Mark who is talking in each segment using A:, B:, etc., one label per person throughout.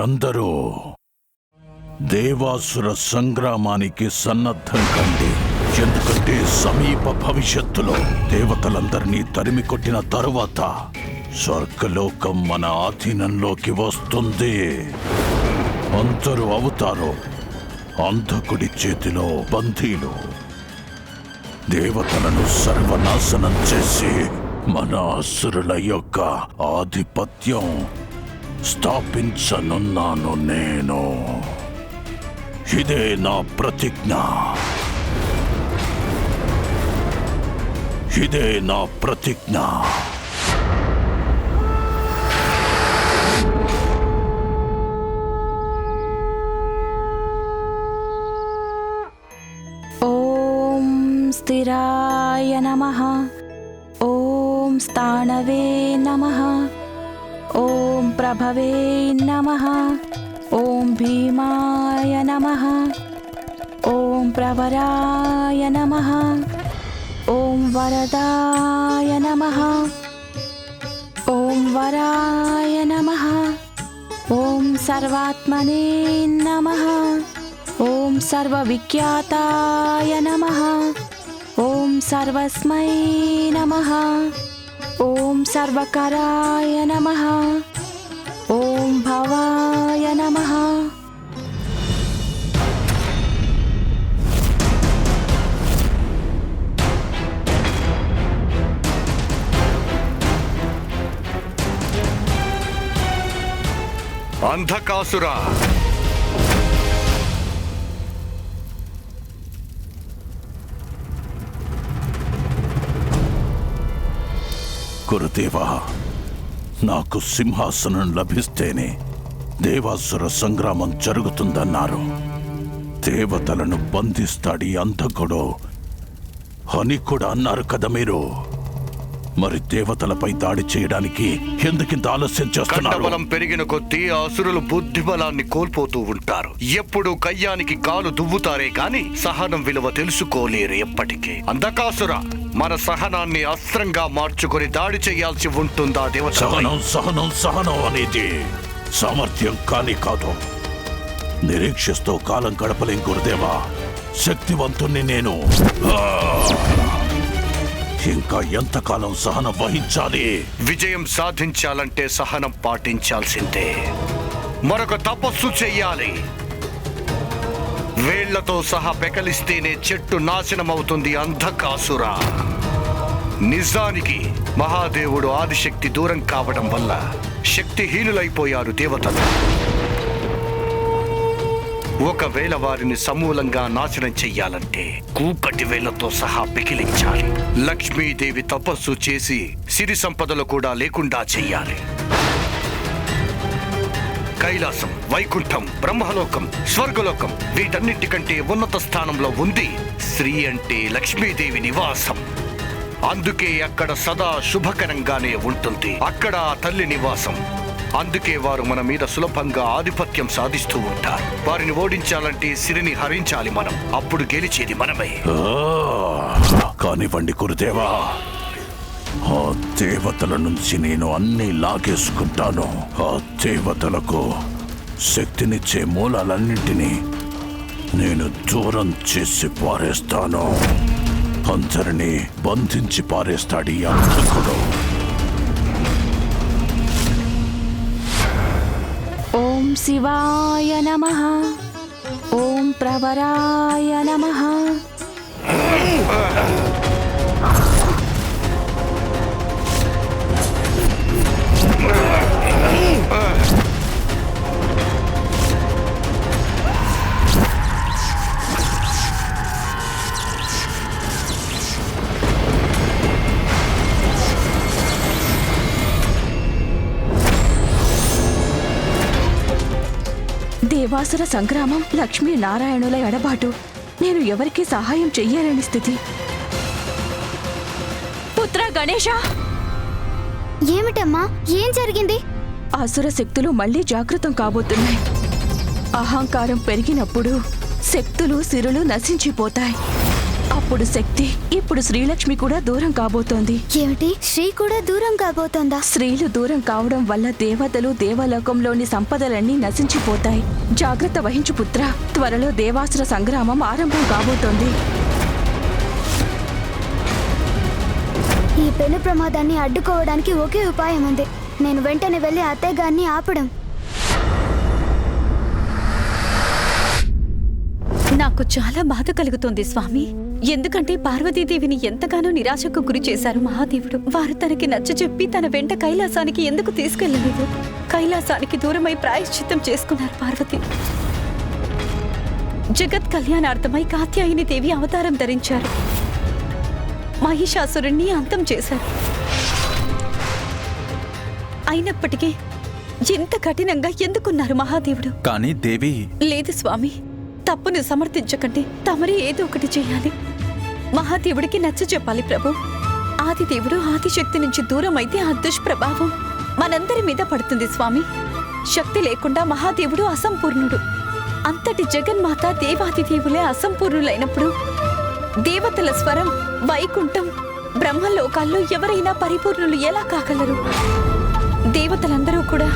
A: మీరందరూ దేవాసుర సంగ్రామానికి సన్నద్ధం కండి. ఎందుకంటే సమీప భవిష్యత్తులో దేవతలందరినీ తరిమి కొట్టిన తరువాత స్వర్గలోకం మన ఆధీనంలోకి వస్తుంది. అందరూ అవుతారు అంధకుడి చేతిలో బందీలు. దేవతలను సర్వనాశనం చేసి మన అసురుల యొక్క ఆధిపత్యం స్థాపించనున్నాను నేను ఇదే నా ప్రతిజ్ఞ. ఇదే నా ప్రతిజ్ఞ.
B: ఓం స్థిరాయ నమ. ఓం స్థాణవే నమ. ॐ प्रभवे नमः। ॐ भीमाय नमः। ॐ प्रवराय नमः। ॐ वरदाय नमः। ॐ वराय नमः। ॐ सर्वात्मने नमः। ॐ सर्वविख्याताय नमः। ॐ सर्वस्मै नमः। सर्वकाराय नमः। ओम भवाय नमः।
C: अंधकासुरा।
A: కురుదేవా నాకు సింహాసనం లభిస్తేనే దేవాసుర సంగ్రామం జరుగుతుందన్నారు. దేవతలను బంధిస్తాడి అంధకుడు. అని కూడా అన్నారు కదా మీరు. మరి దేవతలపై దాడి చేయడానికి ఎందుకింత ఆలస్యం చేస్తున్నారు?
C: కండబలం పెరిగిన కొద్దీ అసురులు బుద్ధి బలాన్ని కోల్పోతూ ఉంటారు. ఎప్పుడు కయ్యానికి కాలు దువ్వుతారే గాని సహనం విలువ తెలుసుకోలేరు ఎప్పటికీ. అంధకాసుర మన సహనాన్ని అస్త్రంగా మార్చుకొని దాడి చేయాల్సి ఉంటుందా దేవత
A: సహనం సహనం సహనం అనేది సామర్థ్యం కానీ కాదు. నిరీక్షిస్తూ కాలం గడపలేం గురుదేవా? శక్తివంతుణ్ణి నేను! ఇంకా ఎంతకాలం సహనం వహించాలి?
C: విజయం సాధించాలంటే సహనం పాటించాల్సిందే. మరొక తపస్సు చెయ్యాలి. వేళ్ళతో సహా పెకలిస్తేనే చెట్టు నాశనం అవుతుంది అంధకాసురా. నిజానికి మహాదేవుడు ఆదిశక్తి దూరం కావడం వల్ల శక్తిహీనులైపోయారు దేవతలు. ఒకవేళ వారిని సమూలంగా నాశనం చెయ్యాలంటే కూకటి వేళ్ళతో సహా పికిలించాలి. లక్ష్మీదేవి తపస్సు చేసి సిరి సంపదలు కూడా లేకుండా చెయ్యాలి. కైలాసం వైకుంఠం బ్రహ్మలోకం స్వర్గలోకం వీటన్నిటికంటే ఉన్నత స్థానంలో ఉంది శ్రీ అంటే లక్ష్మీదేవి నివాసం. అందుకే అక్కడ సదా శుభకరంగానే ఉంటుంది. అక్కడ తల్లి నివాసం. అందుకే వారు మన మీద సులభంగా ఆధిపత్యం సాధిస్తూ ఉంటారు. వారిని ఓడించాలంటే సిరిని హరించాలి మనం. అప్పుడు గెలిచేది మనమే.
A: కానివ్వండి గురుదేవా. ఆ దేవతల నుంచి నేను అన్ని లాగేసుకుంటాను. ఆ దేవతలకు శక్తినిచ్చే మూలాలన్నింటినీ నేను దూరం చేసి పారేస్తాను. అందరినీ బంధించి పారేస్తాడు ఈ అంధకుడు
B: शिवाय नमः। ॐ प्रवराय नमः। దేవాసుర సంగ్రామం లక్ష్మీ నారాయణుల ఎడబాటు. నేను ఎవరికీ సహాయం చెయ్యలేని స్థితి. పుత్ర గణేష
D: ఏమిటమ్మా? ఏం జరిగింది?
B: అసుర శక్తులు మళ్ళీ జాగృతం కాబోతున్నాయి. అహంకారం పెరిగినప్పుడు శక్తులు సిరులు నశించిపోతాయి. అప్పుడు శక్తి ఇప్పుడు శ్రీలక్ష్మి కూడా దూరం కాబోతోంది.
D: ఏమిటి? శ్రీ కూడా దూరం కాబోతోందా?
B: స్త్రీలు దూరం కావడం వల్ల దేవతలు దేవలోకంలోని సంపదలన్నీ నశించిపోతాయి. జాగ్రత్త వహించు పుత్ర త్వరలో దేవాసుర సంగ్రామం ఆరంభం కాబోతోంది.
D: ఈ పెను ప్రమాదాన్ని అడ్డుకోవడానికి ఒకే ఉపాయం ఉంది. నేను వెంటనే వెళ్ళి అత్తయ్య గారిని ఆపడం.
E: నాకు చాలా బాధ కలుగుతోంది స్వామి. ఎందుకంటే పార్వతీదేవిని ఎంతగానో నిరాశకు గురి చేశారు మహాదేవుడు. వారు తనకి నచ్చ చెప్పి తన వెంట కైలాసానికి ఎందుకు తీసుకెళ్ళలేదు? కైలాసానికి దూరమై ప్రాయశ్చిత్తం చేసుకున్నారు పార్వతి. జగత్ కళ్యాణార్థమై కాత్యాయని దేవి అవతారం ధరించారు. మహిషాసురుణ్ణి అంతం చేశారు. అయినప్పటికీ ఎంత కఠినంగా ఎందుకున్నారు మహాదేవుడు?
F: కానీ దేవి
E: లేదు స్వామి తప్పును సమర్థించకండి. తమరే ఏదో ఒకటి చేయాలి. మహాదేవుడికి నచ్చ చెప్పాలి ప్రభు. ఆదిదేవుడు ఆదిశక్తి నుంచి దూరం అయితే ఆ దుష్ప్రభావం మనందరి మీద పడుతుంది స్వామి. శక్తి లేకుండా మహాదేవుడు అసంపూర్ణుడు. అంతటి జగన్మాత దేవాదిదేవులే అసంపూర్ణులైనప్పుడు దేవతల స్వరం వైకుంఠం బ్రహ్మలోకాల్లో ఎవరైనా పరిపూర్ణులు ఎలా కాగలరు? దేవతలందరూ కూడా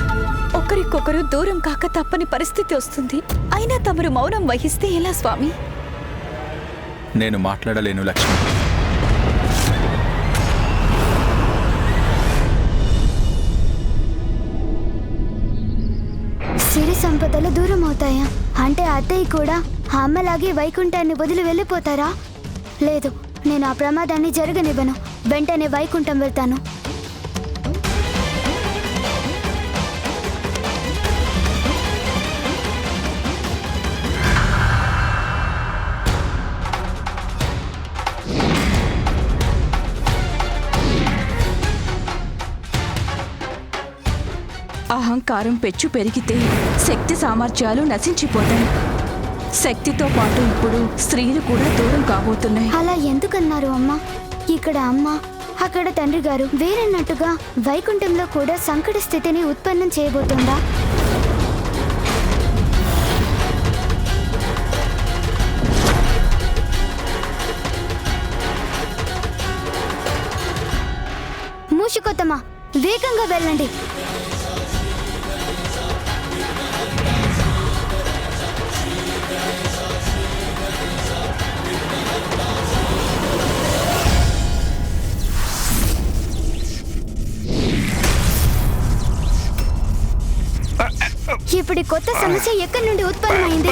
E: ఒకరికొకరు దూరం కాక తప్పని పరిస్థితి వస్తుంది. అయినా తమరు మౌనం వహిస్తే ఎలా స్వామి?
F: నేను మాట్లాడలేను లక్ష్మి.
D: సిరి సంపదలు దూరం అవుతాయా? అంటే అత్తయ్య కూడా ఆ అమ్మలాగే వైకుంఠాన్ని వదిలి వెళ్ళిపోతారా? లేదు నేను ఆ ప్రమాదాన్ని జరగనివ్వను. వెంటనే వైకుంఠం వెళ్తాను.
B: అహంకారం పెచ్చు పెరిగితే శక్తి సామర్థ్యాలు నశించిపోతాయి. శక్తితో పాటు ఇప్పుడు స్త్రీలు కూడా దూరం కాబోతున్నాయి.
D: అలా ఎందుకన్నారు అమ్మ? ఇక్కడ అమ్మ అక్కడ తండ్రి గారు వేరన్నట్టుగా వైకుంఠంలో కూడా సంకట స్థితిని ఉత్పన్నం చేయబోతుందా? మూషికొత్తమా వేగంగా వెళ్ళండి. ఇప్పుడు కొత్త సమస్య ఎక్కడి నుండి ఉత్పన్నమైంది?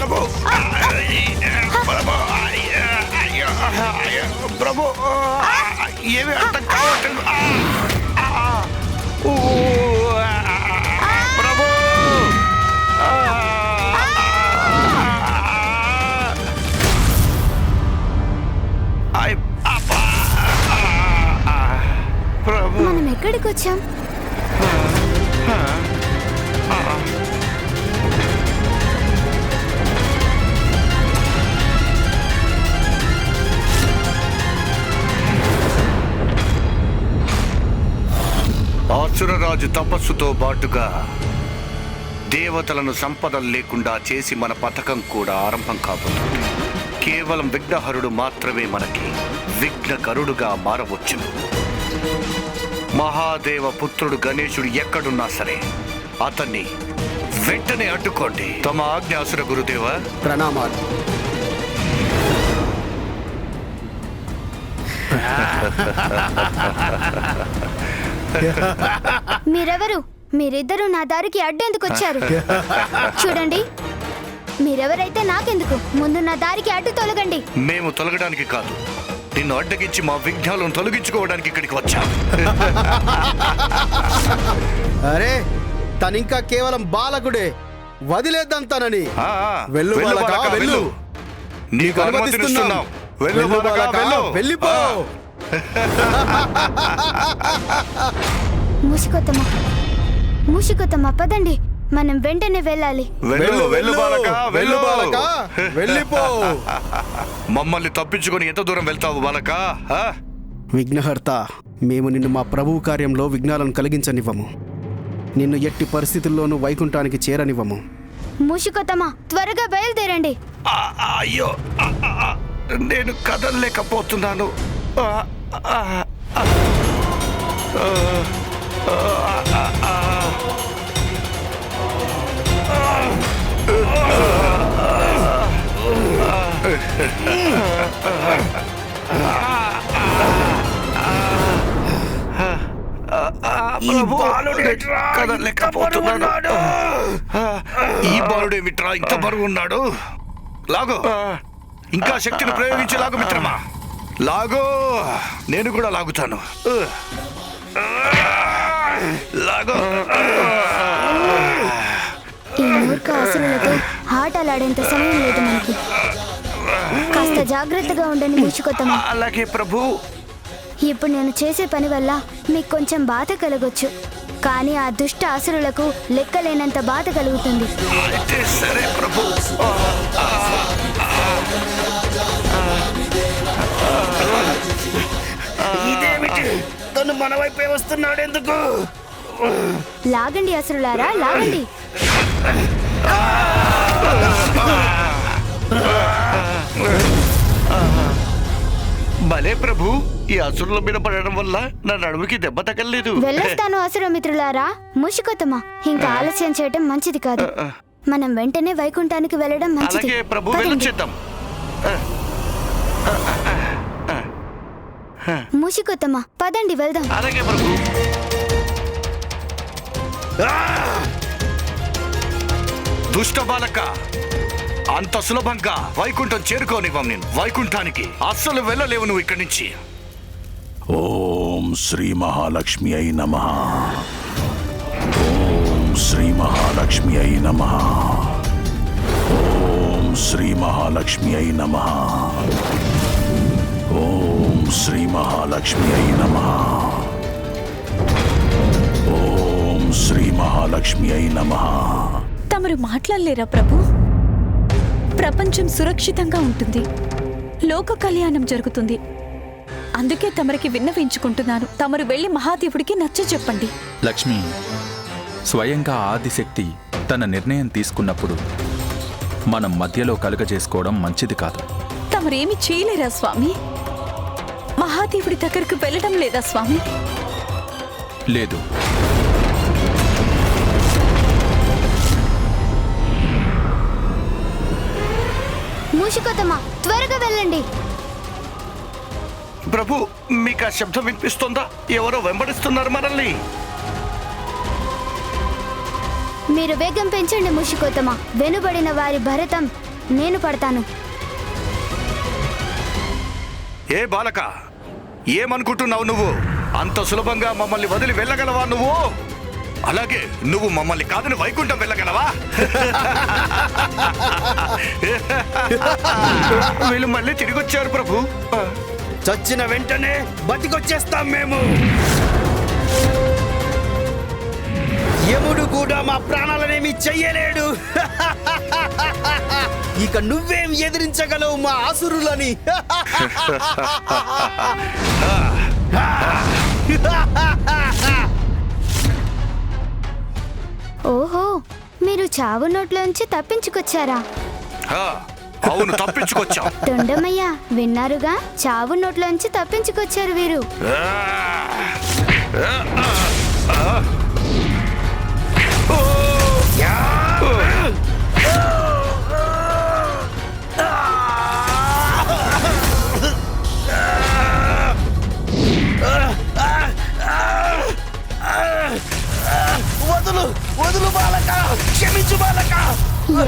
C: ఏమీ అర్థం కావట్లేదు. ప్రభు.
D: మనం ఎక్కడికి వచ్చాం
C: ఆసురరాజు తపస్సుతో బాటుగా దేవతలను సంపదలు లేకుండా చేసి మన పథకం కూడా ఆరంభం కాబోతుంది. కేవలం విఘ్నహరుడు మాత్రమే మనకి విఘ్నకరుడుగా మారవచ్చును. మహాదేవ పుత్రుడు గణేశుడు ఎక్కడున్నా సరే అతన్ని వెంటనే అడ్డుకోండి. తమ ఆజ్ఞ అసుర గురుదేవ.
G: ప్రణామాలు.
D: మీరెవరు? మీరిద్దరూ నా దారికి అడ్డెందుకు వచ్చారు? చూడండి. మీరెవరైతే నాకెందుకు? ముందు నా దారికి అడ్డు తొలగండి.
C: మేము తొలగడానికి కాదు. నిన్ను అడ్డగించి మా విఘ్నాలను తొలగించుకోవడానికి ఇక్కడికి వచ్చాం.
G: అరే తనింకా కేవలం బాలకుడే. వదిలేద్దాం తనని
C: ఆ, ఆ,
G: వెళ్ళు బాలకా,
C: బాలకా,
G: వెళ్ళు.
C: నీకు వెళ్ళు
G: వెళ్ళు
C: బాలకా,
G: బాలకా,
C: వెళ్ళు.
G: వెళ్ళిపో.
D: మూసికొత్తమ్మ మూసికొత్తమ్మ పదండి మనం వెంటనే వెళ్ళాలి.
C: వెళ్ళు వెళ్ళు బాలకా వెళ్ళు
G: బాలకా వెళ్ళిపో.
C: మమ్మల్ని తప్పించుకొని ఎంత దూరం వెళ్తావు బాలకా ఆ?
G: విఘ్నహర్త మేము నిన్ను మా ప్రభువు కార్యంలో విఘ్నాలను కలిగించనివ్వము. నిన్ను ఎట్టి పరిస్థితుల్లోనూ వైకుంఠానికి చేరనివ్వము.
D: మూసికొత్తమ్మ త్వరగా బయలుదేరండి.
C: ఆ, ఆ, అయ్యో ఆ, ఆ, ఆ. నేను కదలలేకపోతున్నాను. ఆ, ఆ, ఈ బాలుడే మిత్రా ఇంత బరువు ఉన్నాడు లాగు ఇంకా శక్తిని ప్రయోగించి లాగు మిత్రమా? లాగు. నేను కూడా లాగుతాను. లాగు.
D: ఈ మూర్ఖ అసురులతో ఆటలాడేంత సమయం లేదు మనకి. కాస్త జాగ్రత్తగా ఉండని మూచుకొత్తమా
C: అలాగే ప్రభు.
D: ఇప్పుడు నేను చేసే పని వల్ల మీకు కొంచెం బాధ కలగొచ్చు. కానీ ఆ దుష్ట అసురులకు లెక్కలేనంత బాధ కలుగుతుంది.
C: అయితే సరే ప్రభు.
G: మన వైపే వస్తున్నాడు ఎందుకు?
D: లాగండి అసురులారా లాగండి.
C: భలే ప్రభు ఈ అసురుల మీద పడడం వల్ల నా నడుముకి దెబ్బ తగలేదు
D: వెళ్ళొస్తాను అసుర మిత్రులారా ముషికొత్తమా. ఇంకా ఆలస్యం చేయటం మంచిది కాదు. మనం వెంటనే వైకుంఠానికి వెళ్ళడం మంచిది.
C: అలాగే ప్రభు. వెళ్ళొచ్చేద్దాం.
D: ముషికొత్తమా పదండి వెళ్దాం.
C: అలాగే ప్రభు. దుష్ట బాలక అంత సులభంగా వైకుంఠం చేరుకోనివ్వం నేను. వైకుంఠానికి అస్సలు వెళ్ళలేవు నువ్వు ఇక్కడి నుంచి.
A: ఓం శ్రీ మహాలక్ష్మి అయి నమ. ఓం శ్రీ మహాలక్ష్మి అయి నమ. ఓం శ్రీ మహాలక్ష్మి అయి నమ. శ్రీ మహాలక్ష్మి అయి నమ. ఓం శ్రీ మహాలక్ష్మి అయి నమ.
E: తమరు మాట్లాడలేరా ప్రభు? ప్రపంచం సురక్షితంగా ఉంటుంది. లోక కళ్యాణం జరుగుతుంది. అందుకే తమరికి విన్నవించుకుంటున్నాను. తమరు వెళ్ళి మహాదేవుడికి నచ్చ చెప్పండి.
F: లక్ష్మి స్వయంగా ఆదిశక్తి తన నిర్ణయం తీసుకున్నప్పుడు మనం మధ్యలో కలుగజేసుకోవడం మంచిది కాదు.
E: తమరేమి చేయలేరా స్వామి? మహాదేవుడి దగ్గరకు వెళ్ళడం లేదా స్వామి?
F: లేదు.
D: ముషికొత్తమా త్వరగా వెళ్ళండి.
C: ప్రభు మీకు ఆ శబ్దం వినిపిస్తుందా? ఎవరో వెంబడిస్తున్నారు మనల్ని.
D: మీరు వేగం పెంచండి ముషికొత్తమా. వెనుబడిన వారి భరతం నేను పడతాను.
C: ఏ బాలక ఏమనుకుంటున్నావు నువ్వు? అంత సులభంగా మమ్మల్ని వదిలి వెళ్ళగలవా నువ్వు? అలాగే నువ్వు మమ్మల్ని కాదని వైకుంఠం వెళ్ళగలవా? వీళ్ళు మళ్ళీ తిరిగి వచ్చారు ప్రభు.
G: చచ్చిన వెంటనే బతికొచ్చేస్తాం మేము. యముడు కూడా మా ప్రాణాలనేమి చెయ్యలేడు. ఇక నువ్వేం ఎదిరించగలవు మా ఆసురులని.
D: ఓహో మీరు చావు నోట్లోంచి తప్పించుకొచ్చారా?
C: ఆ, అవును తప్పించుకొచ్చాం.
D: తొండమయ్య విన్నారుగా? చావు నోట్లోంచి తప్పించుకొచ్చారు వీరు.
G: వదులు బాలక! క్షమించు బాలక!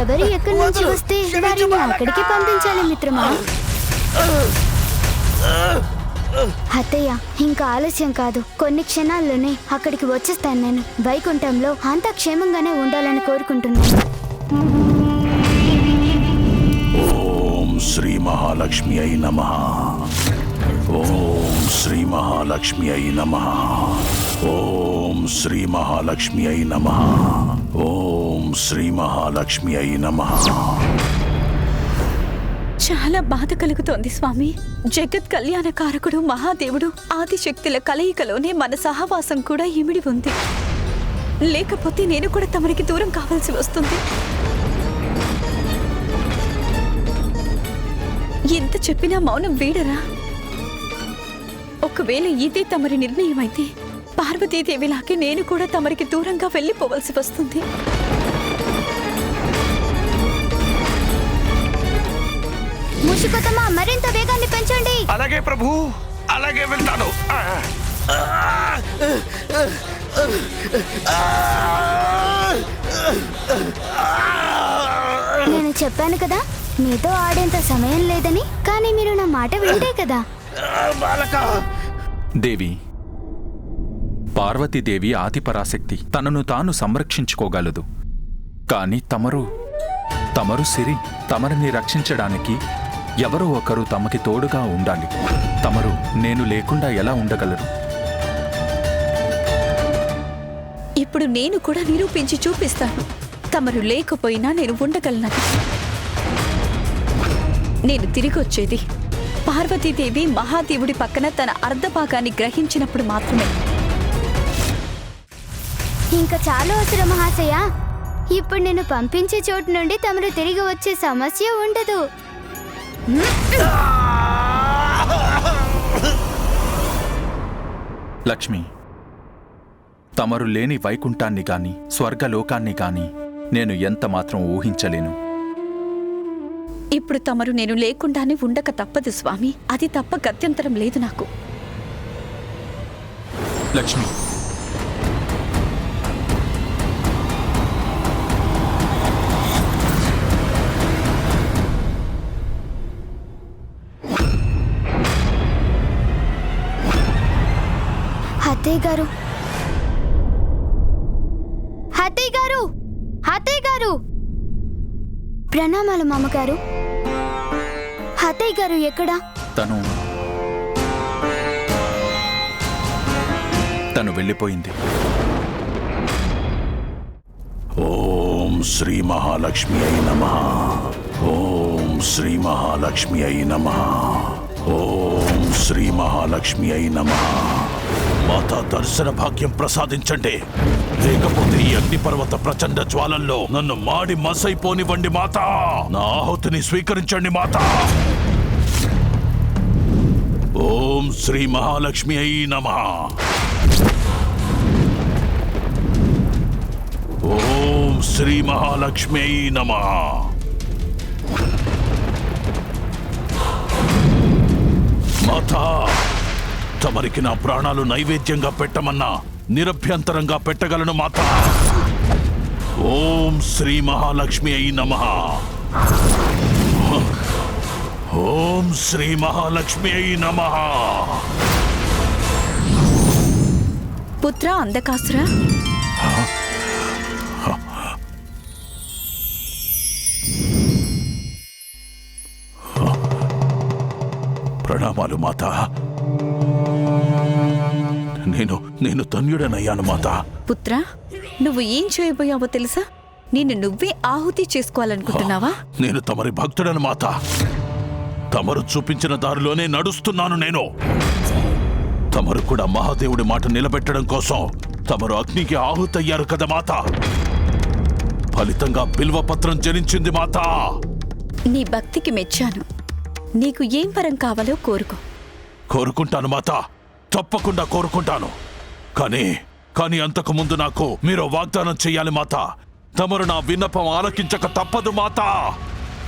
D: ఎవరు ఎక్కడి నుంచి వస్తే వారిని అక్కడికి పంపించాలి మిత్రమా? అత్తయ్య ఇంకా ఆలస్యం కాదు. కొన్ని క్షణాల్లోనే అక్కడికి వచ్చేస్తాను నేను. వైకుంఠంలో అంతా క్షేమంగానే ఉండాలని కోరుకుంటున్నాను.
A: ఓం శ్రీ మహాలక్ష్మి అయి నమ. ఓం శ్రీ మహాలక్ష్మి అయి నమ. ఓం శ్రీ మహాలక్ష్మి అయి నమ. ఓం శ్రీ మహాలక్ష్మి అయి నమ.
E: చాలా బాధ కలుగుతోంది స్వామి. జగత్ కళ్యాణ కారకుడు మహాదేవుడు ఆదిశక్తుల కలయికలోనే మన సహవాసం కూడా ఇమిడి ఉంది. లేకపోతే నేను కూడా తమరికి దూరం కావాల్సి వస్తుంది. ఎంత చెప్పినా మౌనం వీడరా? ఒకవేళ ఇదే తమరి నిర్ణయం అయితే పార్వతీదేవిలాగే నేను కూడా తమరికి దూరంగా వెళ్ళిపోవలసి వస్తుంది.
D: ముషికొతమ్మ మరింత వేగాన్ని పెంచండి.
C: అలాగే ప్రభు అలాగే వెళ్తాను.
D: నేను చెప్పాను కదా మీతో ఆడేంత సమయం లేదని కానీ మీరు నా మాట వింటే కదా.
F: దేవి పార్వతీదేవి ఆతిపరాశక్తి తనను తాను సంరక్షించుకోగలదు. కాని తమరు తమరు సిరి తమరిని రక్షించడానికి ఎవరో ఒకరు తమకి తోడుగా ఉండాలి. తమరు నేను లేకుండా ఎలా ఉండగలరు?
E: ఇప్పుడు నేను కూడా నిరూపించి చూపిస్తాను. తమరు లేకపోయినా నేను ఉండగలనని నేను తిరిగి వచ్చేది పార్వతీదేవి మహాదేవుడి పక్కన తన అర్ధభాగాన్ని గ్రహించినప్పుడు మాత్రమే.
D: ఇంకా చాలా అవసరం మహాశయ. ఇప్పుడు నేను పంపించే చోటు నుండి తమరు తిరిగి వచ్చే సమస్య ఉండదు.
F: లక్ష్మి తమరు లేని వైకుంఠాన్ని గాని స్వర్గలోకాన్ని గాని నేను ఎంత మాత్రం ఊహించలేను.
E: ఇప్పుడు తమరు నేను లేకుండానే ఉండక తప్పదు స్వామి. అది తప్ప గత్యంతరం లేదు నాకు.
F: లక్ష్మి
D: అత్తయ్య గారు. అత్తయ్య గారు! అత్తయ్య గారు! ప్రణామాలు మామగారు. అత్తయ్య గారు ఎక్కడా?
F: తను తను వెళ్ళిపోయింది.
A: ఓం శ్రీ మహాలక్ష్మి అయి నమ. ఓం శ్రీ మహాలక్ష్మి అయి నమ. ఓం శ్రీ మహాలక్ష్మి అయి నమ. మాత దర్శన భాగ్యం ప్రసాదించండి. లేకపోతే ఈ అగ్నిపర్వత ప్రచండ జ్వాలల్లో నన్ను మాడి మసైపోనివ్వండి మాత. నా ఆహుతిని స్వీకరించండి మాత. ఓం శ్రీ మహాలక్ష్మి అయి నమ. ఓం శ్రీ మహాలక్ష్మి నమ. మాతా తమరికి నా ప్రాణాలు నైవేద్యంగా పెట్టమన్నా నిరభ్యంతరంగా పెట్టగలను మాత. ఓం శ్రీ మహాలక్ష్మి అయి నమ. ఓం శ్రీ మహాలక్ష్మి అయి నమ.
E: పుత్ర అందకాసురా
A: ప్రణామాలు మాత. నేను నేను ధన్యుడనయ్యాను మాత.
E: పుత్ర నువ్వు ఏం చేయబోయావో తెలుసా? నిన్ను నువ్వే ఆహుతి చేసుకోవాలనుకుంటున్నావా?
A: నేను తమరి భక్తుడను మాత. తమరు చూపించిన దారిలోనే నడుస్తున్నాను నేను. తమరు కూడా మహాదేవుడి మాట నిలబెట్టడం కోసం తమరు అగ్నికి ఆహుతయ్యారు కదా మాత. ఫలితంగా బిల్వపత్రం జనించింది మాత.
E: నీ భక్తికి మెచ్చాను. నీకు ఏం వరం కావాలో కోరుకో.
A: కోరుకుంటాను మాత. తప్పకుండా కోరుకుంటాను. కానీ కానీ అంతకు ముందు నాకు మీరు వాగ్దానం చెయ్యాలి మాత. తమరు నా విన్నపం ఆలకించక తప్పదు మాత.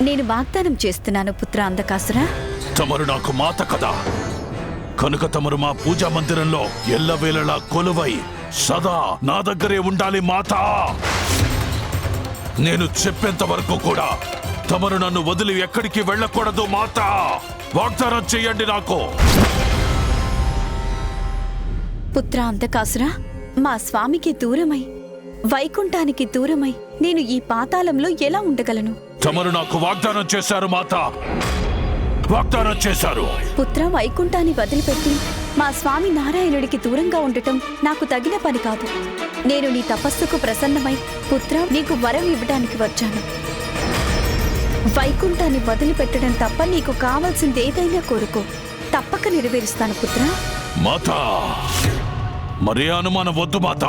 E: నేను వాగ్దానం చేస్తున్నాను పుత్ర అందకాసురా
A: తమరు నాకు మాత కదా. కనుక తమరు మా పూజా మందిరంలో ఎల్లవేళలా కొలువై సదా నా దగ్గరే ఉండాలి మాత. నేను చెప్పేంత వరకు కూడా తమరు నన్ను వదిలి ఎక్కడికి వెళ్ళకూడదు మాత. వాగ్దానం చెయ్యండి నాకు.
E: పుత్ర అందకాసురా మా స్వామికి దూరమై వైకుంఠానికి దూరమై నేను ఈ పాతాళంలో ఎలా ఉండగలను?
A: తమరు నాకు వాగ్దానం చేశారు మాత. వాగ్దానం చేశారు.
E: పుత్ర వైకుంఠాన్ని వదిలిపెట్టి మా స్వామి నారాయణుడికి దూరంగా ఉండటం నాకు తగిన పని కాదు. నేను నీ తపస్సుకు ప్రసన్నమై పుత్ర నీకు వరం ఇవ్వడానికి వచ్చాను. వైకుంఠాన్ని వదిలిపెట్టడం తప్ప నీకు కావాల్సింది ఏదైనా కోరుకో. తప్పక నెరవేరుస్తాను పుత్ర.
A: మాత! మరే అనుమానం వద్దు మాత.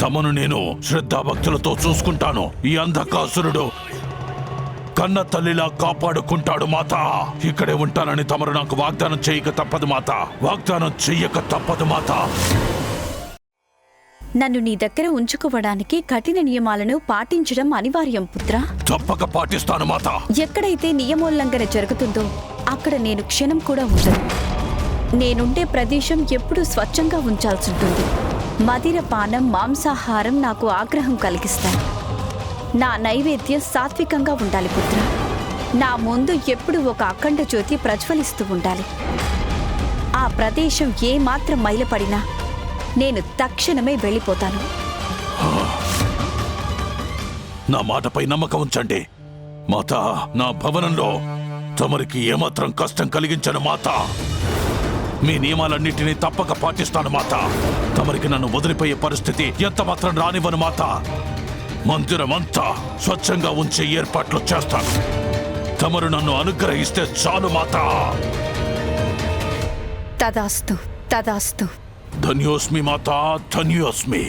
A: తమను నేను శ్రద్ధాభక్తులతో చూసుకుంటాను. ఈ అంధకాసురుడు కన్న తల్లిలా కాపాడుకుంటాడు మాత. ఇక్కడే ఉంటానని తమరు నాకు వాగ్దానం చేయక తప్పదు మాత. వాగ్దానం చెయ్యక తప్పదు మాత.
E: నన్ను నీ దగ్గర ఉంచుకోవడానికి కఠిన నియమాలను పాటించడం అనివార్యం పుత్ర.
A: తప్పక పాటిస్తాను మాత.
E: ఎక్కడైతే నియమోల్లంఘన జరుగుతుందో అక్కడ నేను క్షణం కూడా ఉండను. నేనుండే ప్రదేశం ఎప్పుడూ స్వచ్ఛంగా ఉంచాల్సి ఉంటుంది. మదిర పానం మాంసాహారం నాకు ఆగ్రహం కలిగిస్తాయి. నా నైవేద్యం సాత్వికంగా ఉండాలి పుత్ర. నా ముందు ఎప్పుడు ఒక అఖండ జ్యోతి ప్రజ్వలిస్తూ ఉండాలి. ఆ ప్రదేశం ఏమాత్రం మైలపడినా నేను తక్షణమే వెళ్ళిపోతాను.
A: నా మాటపై నమ్మకం ఉంచండి. మాత నా భవనంలో తమరికి ఏమాత్రం కష్టం కలిగించను మాత. మీ నియమాలన్నింటినీ తప్పక పాటిస్తాను మాత. తమరికి నన్ను వదిలిపోయే పరిస్థితి ఎంత మాత్రం రానివ్వను మాత. మందిరమంతా స్వచ్ఛంగా ఉంచే ఏర్పాట్లు చేస్తాను. తమరు నన్ను అనుగ్రహిస్తే చాలు మాత.
E: తదాస్తు తదాస్తు.
A: ధన్యోస్మి మాత ధన్యోస్మి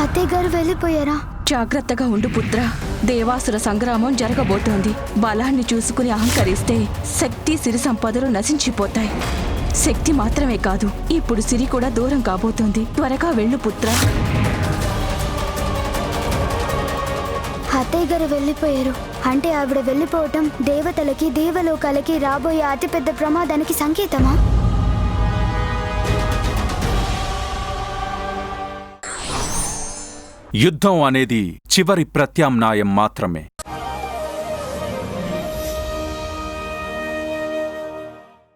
D: అత్తయ్య గారు వెళ్ళిపోయారా?
B: జాగ్రత్తగా ఉండు పుత్ర. దేవాసుర సంగ్రామం జరగబోతోంది. బలాన్ని చూసుకుని అహంకరిస్తే శక్తి సిరి సంపదలు నశించిపోతాయి. శక్తి మాత్రమే కాదు ఇప్పుడు సిరి కూడా దూరం కాబోతోంది. త్వరగా వెళ్ళు పుత్ర.
D: అత్తయ్య గారు వెళ్ళిపోయారు. అంటే ఆవిడ వెళ్ళిపోవటం దేవతలకి దేవలోకాలకి రాబోయే అతిపెద్ద ప్రమాదానికి సంకేతమా?
F: యుద్ధం అనేది చివరి ప్రత్యామ్నాయం మాత్రమే.